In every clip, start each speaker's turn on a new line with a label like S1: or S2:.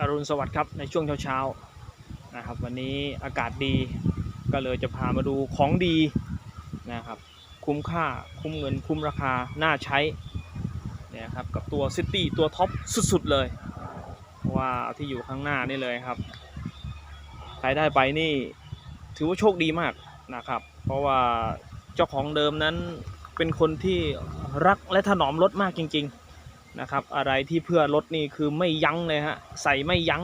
S1: อรุณสวัสดิ์ครับในช่วงเช้าๆนะครับวันนี้อากาศดีก็เลยจะพามาดูของดีนะครับคุ้มค่าคุ้มเงินคุ้มราคาน่าใช้นี่ครับกับตัวซิตี้ตัวท็อปสุดๆเลยว่าที่อยู่ข้างหน้านี่เลยครับใครได้ไปนี่ถือว่าโชคดีมากนะครับ เพราะว่าเจ้าของเดิมนั้นเป็นคนที่รักและถนอมรถมากจริง ๆ นะครับ อะไรที่เพื่อรถนี่คือไม่ยั้งเลยฮะใส่ไม่ยั้ง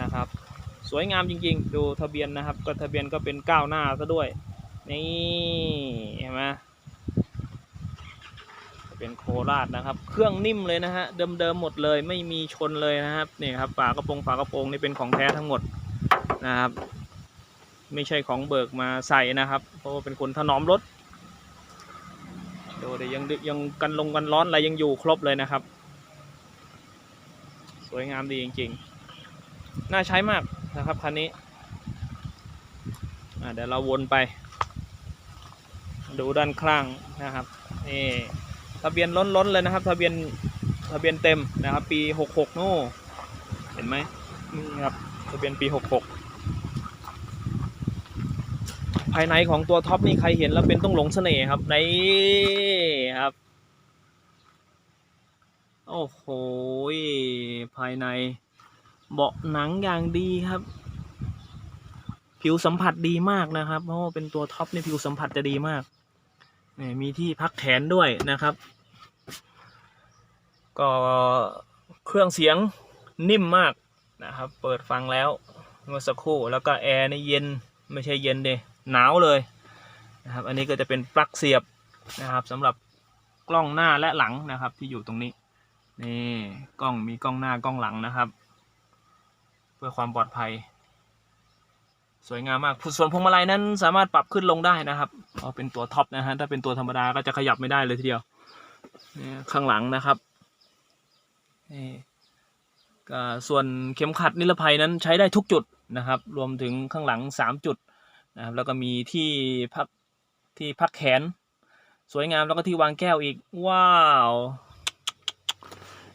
S1: นะครับ สวยงามจริงๆ ดูทะเบียนนะครับ ก็ทะเบียนก็เป็นก้าวหน้าซะด้วย นี่เห็นไหมเป็นโคราชนะครับ เครื่องนิ่มเลยนะฮะ เดิมๆหมดเลย ไม่มีชนเลยนะครับ นี่ครับ ฝากระโปรงฝากระโปรงนี่เป็นของแท้ทั้งหมดนะครับ ไม่ใช่ของเบิกมาใส่นะครับ เพราะว่าเป็นคนถนอมรถ ดูแต่ยังยังกันลงกันร้อนอะไรยังอยู่ครบเลยนะครับ สวยงามดีจริง ๆ น่าใช้มากนะครับคันนี้เดี๋ยวเราวนไป ดูด้านข้างนะครับนี่ทะเบียนล้นๆเลยนะครับ ทะเบียนทะเบียนเต็มนะครับ ปี 66 โน่ เห็นไหมนี่ครับทะเบียนปี 66 ภายในของตัวท็อปนี่ใครเห็นแล้วเป็นต้องหลงเสน่ห์ครับในครับ โอ้โหภายใน เบาะหนังอย่างดีครับ ผิวสัมผัสดีมากนะครับ เพราะว่าเป็นตัวท็อปนี่ผิวสัมผัสจะดีมากนี่มีที่พักแขนด้วยนะครับ ก็เครื่องเสียงนิ่มมากนะครับ เปิดฟังแล้วเมื่อสักครู่แล้วก็แอร์นี่เย็นไม่ใช่เย็นเด หนาวเลยนะครับอันนี้ก็จะเป็นปลั๊กเสียบนะครับสำหรับกล้องหน้าและหลังนะครับ ที่อยู่ตรงนี้นี่กล้องมีกล้องหน้ากล้องหลังนะครับ เพื่อความปลอดภัย สวยงามมากส่วนพวงมาลัยนั้นสามารถปรับขึ้นลงได้นะครับเพราเป็นตัวท็อปนะฮะถ้าเป็นตัวธรรมดาก็จะขยับไม่ได้เลยทีเดียวนี่ข้างหลังนะครับนี่ส่วนเข็มขัดนิรภัยนั้นใช้ได้ทุกจุดนะครับ รวมถึงข้างหลังสามจุด นะครับแล้วก็มีที่พักที่พักแขน สวยงามแล้วก็ที่วางแก้วอีก ว้าว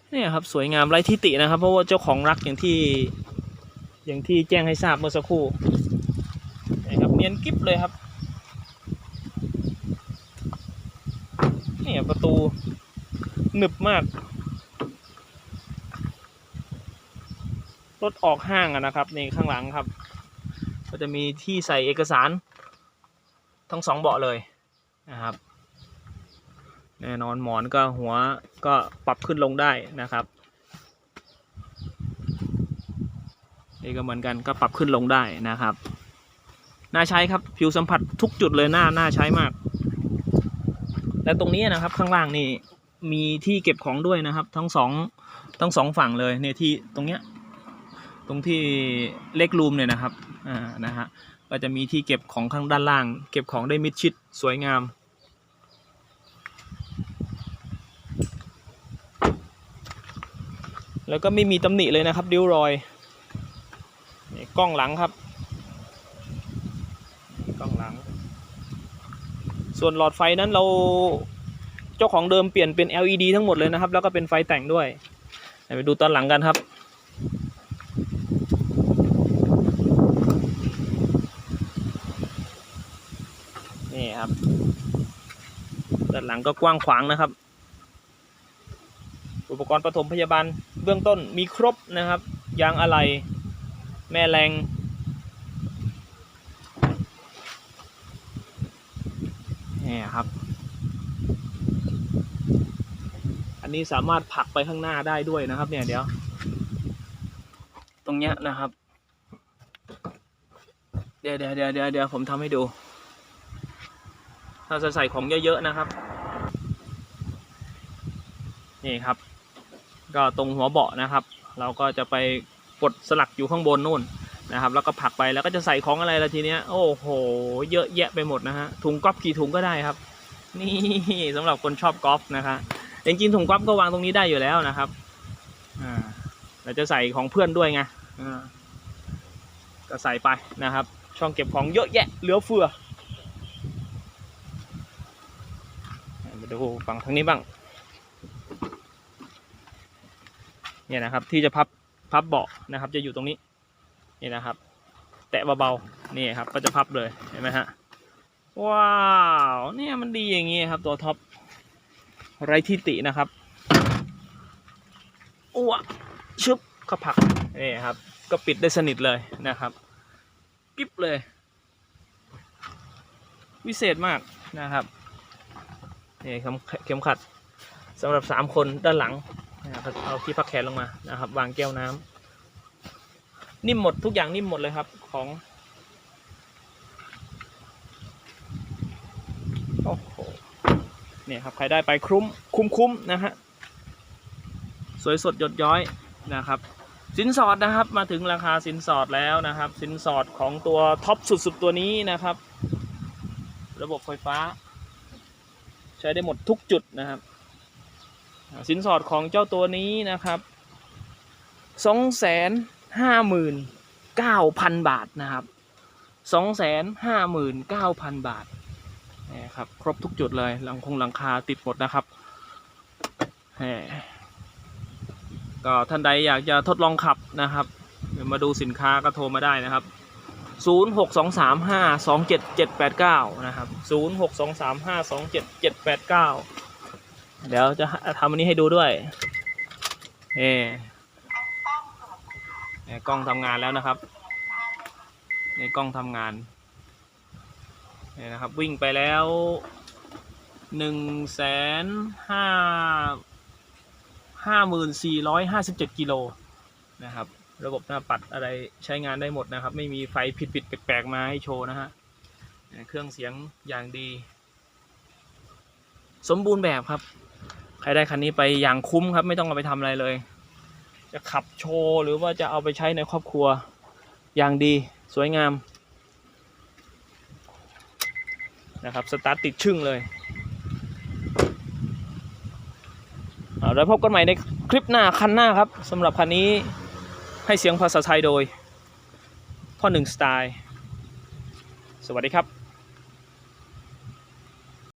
S1: เนี่ยครับสวยงามไร้ที่ตินะครับ เพราะว่าเจ้าของรักอย่างที่อย่างที่แจ้งให้ทราบเมื่อสักครู่นะครับเนียนกิ๊บเลยครับนี่ประตูหนึบมาก รถออกห้างอะนะครับ นี่ข้างหลังครับ ก็จะมีที่ใส่เอกสาร ทั้งสองเบาะเลยนะครับ แน่นอนหมอนก็หัวก็ปรับขึ้นลงได้นะครับนี่ก็เหมือนกันก็ปรับขึ้นลงได้นะครับ น่าใช้ครับผิวสัมผัสทุกจุดเลยน่าน่าใช้มาก และตรงนี้นะครับข้างล่างนี่มีที่เก็บของด้วยนะครับ ทั้งสองทั้งสองฝั่งเลยเนี่ยที่ตรงเนี้ย ตรงที่เล็กรูมเนี่ยนะครับอ่านะฮะก็จะมีที่เก็บของข้างด้านล่าง เก็บของได้มิดชิดสวยงามแล้วก็ไม่มีตำหนิเลยนะครับดิ้วรอยนี่กล้องหลังครับกล้องหลัง ส่วนหลอดไฟนั้นเราเจ้าของเดิมเปลี่ยนเป็น LED ทั้งหมดเลยนะครับ แล้วก็เป็นไฟแต่งด้วยไปดูตอนหลังกันครับ นี่ครับ ด้าน หลังก็กว้างขวางนะครับ อุปกรณ์ปฐมพยาบาลเบื้องต้นมีครบนะครับ ยางอะไหล่แม่แรงนี่ครับ อันนี้สามารถผลักไปข้างหน้าได้ด้วยนะครับเนี่ยเดี๋ยว ตรงเนี้ยนะครับ เดี๋ยวเดี๋ยวเดี๋ยวเดี๋ยวเดี๋ยวผมทำให้ดูถ้าจะใส่ของเยอะๆนะครับ นี่ครับ ก็ตรงหัวเบาะนะครับ เราก็จะไปกดสลักอยู่ข้างบนนู่นนะครับ แล้วก็ผลักไปแล้วก็จะใส่ของอะไรละทีเนี้ยโอ้โห เยอะแยะไปหมดนะฮะถุงก๊อฟกี่ถุงก็ได้ครับ นี่สำหรับคนชอบกอล์ฟนะคะจริงๆถุงก๊อฟก็วางตรงนี้ได้อยู่แล้วนะครับอ่าเราจะใส่ของเพื่อนด้วยไงอ่าก็ใส่ไปนะครับ ช่องเก็บของเยอะแยะเหลือเฟือมาดูฝั่งทางนี้บ้าง เนี่ยนะครับ ที่จะพับพับเบาะนะครับ จะอยู่ตรงนี้นี่นะครับ แตะเบาๆนี่ครับก็จะพับเลยเห็นไหมฮะว้าวเนี่ยมันดีอย่างงี้ครับ ตัวท็อปไรที่ตินะครับอ้วชึบก็ผักนี่ครับ ก็ปิดได้สนิทเลยนะครับกิ๊บเลย วิเศษมากนะครับนี่เข็มเข็มขัดสำหรับสามคนด้านหลัง นะครับเอาที่พักแขนลงมานะครับ วางแก้วน้ำนิ่มหมดทุกอย่างนิ่มหมดเลยครับ ของโอ้โหเนี่ยครับใครได้ไปคุ้มคุ้มคุ้มนะฮะสวยสดหยดย้อยนะครับ สินสอดนะครับมาถึงราคาสินสอดแล้วนะครับ สินสอดของตัวท็อปสุดๆตัวนี้นะครับ ระบบไฟฟ้า ใช้ได้หมดทุกจุดนะครับ สินสอดของเจ้าตัวนี้นะครับสองแสนห้าหมื่นเก้าพันบาทนะครับสองแสนห้าหมื่นเก้าพันบาทนี่ครับครบทุกจุดเลยหลังคงหลังคาติดหมดนะครับก็ท่านใดอยากจะทดลองขับนะครับมาดูสินค้าก็โทรมาได้นะครับ 0623527789 นะครับ 0623527789 เดี๋ยวจะทำอันนี้ให้ดูด้วยเอ่เนี่กล้องทำงานแล้วนะครับเนี่กล้องทำงานนี่นะครับ วิ่งไปแล้วหนึ่งแสนห้าห้าหมื่นสี่ร้อยห้าสิบเจ็ดกิโลนะครับ ระบบหน้าปัดอะไรใช้งานได้หมดนะครับ ไม่มีไฟผิดผิดแปลกๆ มาให้โชว์นะฮะเครื่องเสียงอย่างดี สมบูรณ์แบบครับ รได้คันนี้ไปอย่างคุ้มครับ ไม่ต้องเอาไปทำอะไรเลย จะขับโชว์หรือว่าจะเอาไปใช้ในครอบครัวอย่างดีสวยงามนะครับสตาร์ทติดชึ่งเลยเอาแล้วพบกันใหม่ในคลิปหน้าคันหน้าครับสำหรับคันนี้ให้เสียงภาษาไทยโดยพ่อหนึ่งสไตล์ สวัสดีครับ